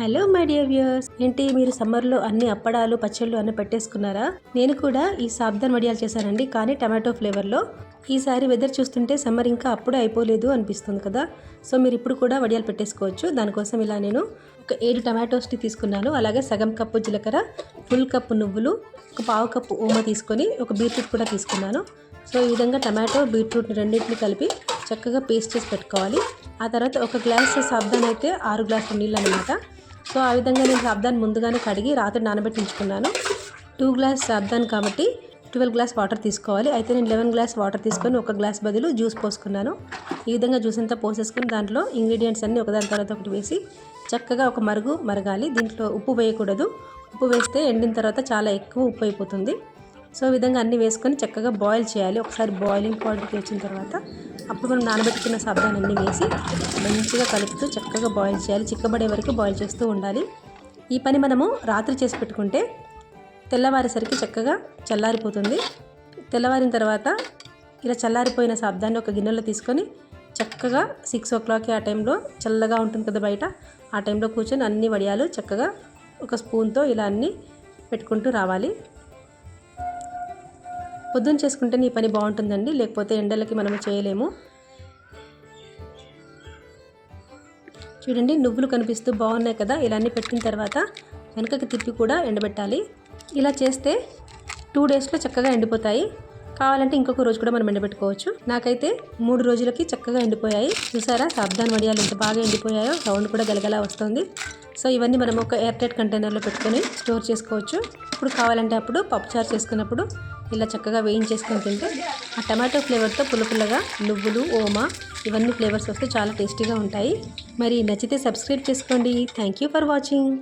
Hello my dear viewers ఏంటి మీరు సమ్మర్లో అన్ని అప్పడాలు పచ్చళ్ళు అన్ని పెట్టేసుకున్నారా? నేను కూడా ఈ సాబ్దాన్ వడియాలు చేశానండి కానీ టమాటో ఫ్లేవర్లో. ఈసారి వెదర్ చూస్తుంటే సమ్మర్ ఇంకా అప్పుడే అయిపోలేదు అనిపిస్తుంది కదా. సో మీరు ఇప్పుడు కూడా వడియాలు పెట్టేసుకోవచ్చు. దానికోసం ఇలా నేను ఒక ఏడు టమాటోస్ని తీసుకున్నాను. అలాగే సగం కప్పు జీలకర్ర ఫుల్ కప్పు నువ్వులు ఒక పావు కప్పు ఓమ తీసుకొని ఒక బీట్రూట్ కూడా తీసుకున్నాను. సో ఈ విధంగా టమాటో బీట్రూట్ రెండింటిని కలిపి చక్కగా పేస్ట్ చేసి పెట్టుకోవాలి. ఆ తర్వాత ఒక గ్లాస్ సాబ్దాన్ అయితే ఆరు గ్లాసుల నీళ్ళు అనమాట సో ఆ విధంగా నేను సాబ్దాన్ ముందుగానే కడిగి రాత్రి నానబెట్టి ఉంచుకున్నాను టూ గ్లాస్ సాబ్దాన్ కాబట్టి ట్వెల్వ్ గ్లాస్ వాటర్ తీసుకోవాలి. అయితే నేను లెవెన్ గ్లాస్ వాటర్ తీసుకొని ఒక గ్లాస్ బదులు జ్యూస్ పోసుకున్నాను. ఈ విధంగా జ్యూస్ అంతా పోసేసుకుని దాంట్లో ఇంగ్రీడియంట్స్ అన్నీ ఒకదాని తర్వాత ఒకటి వేసి చక్కగా ఒక మరుగు మరగాలి. దీంట్లో ఉప్పు వేయకూడదు. ఉప్పు వేస్తే ఎండిన తర్వాత చాలా ఎక్కువ ఉప్పు అయిపోతుంది. సో ఈ విధంగా అన్నీ వేసుకొని చక్కగా బాయిల్ చేయాలి. ఒకసారి బాయిలింగ్ పాయింట్కి వచ్చిన తర్వాత అప్పుడు మనం నానబెట్టుకున్న సబ్దాన్ని అన్నీ వేసి మంచిగా కలుపుతూ చక్కగా బాయిల్ చేయాలి. చిక్కబడే వరకు బాయిల్ చేస్తూ ఉండాలి. ఈ పని మనము రాత్రి చేసి పెట్టుకుంటే తెల్లవారేసరికి చక్కగా చల్లారిపోతుంది. తెల్లవారిన తర్వాత ఇలా చల్లారిపోయిన శబ్దాన్ని ఒక గిన్నెలో తీసుకొని చక్కగా సిక్స్ ఓ క్లాక్కి ఆ టైంలో చల్లగా ఉంటుంది కదా బయట ఆ టైంలో కూర్చొని అన్ని వడియాలు చక్కగా ఒక స్పూన్తో ఇలా అన్నీ పెట్టుకుంటూ రావాలి. పొద్దున్న చేసుకుంటే నీ పని బాగుంటుందండి లేకపోతే ఎండలకి మనం చేయలేము. చూడండి నువ్వులు కనిపిస్తూ బాగున్నాయి కదా ఇలా అన్నీ పెట్టిన తర్వాత వెనకకి తిప్పి కూడా ఎండబెట్టాలి. ఇలా చేస్తే టూ డేస్లో చక్కగా ఎండిపోతాయి. కావాలంటే ఇంకొక రోజు కూడా మనం ఎండబెట్టుకోవచ్చు. నాకైతే మూడు రోజులకి చక్కగా ఎండిపోయాయి. చూసారా? సాబ్దాన్ వడియాలు ఎంత బాగా ఎండిపోయాయో సౌండ్ కూడా గలగలా వస్తుంది. సో ఇవన్నీ మనం ఒక ఎయిర్ టైట్ కంటైనర్లో పెట్టుకొని స్టోర్ చేసుకోవచ్చు. ఇప్పుడు కావాలంటే అప్పుడు పప్పుచారు చేసుకున్నప్పుడు ఇలా చక్కగా వేయించేసుకొని తింటే ఆ టమాటో ఫ్లేవర్తో పుల్లపుల్లగా నువ్వులు ఓమా ఇవన్నీ ఫ్లేవర్స్ వస్తే చాలా టేస్టీగా ఉంటాయి. మరి నచ్చితే సబ్స్క్రైబ్ చేసుకోండి. Thank you for watching.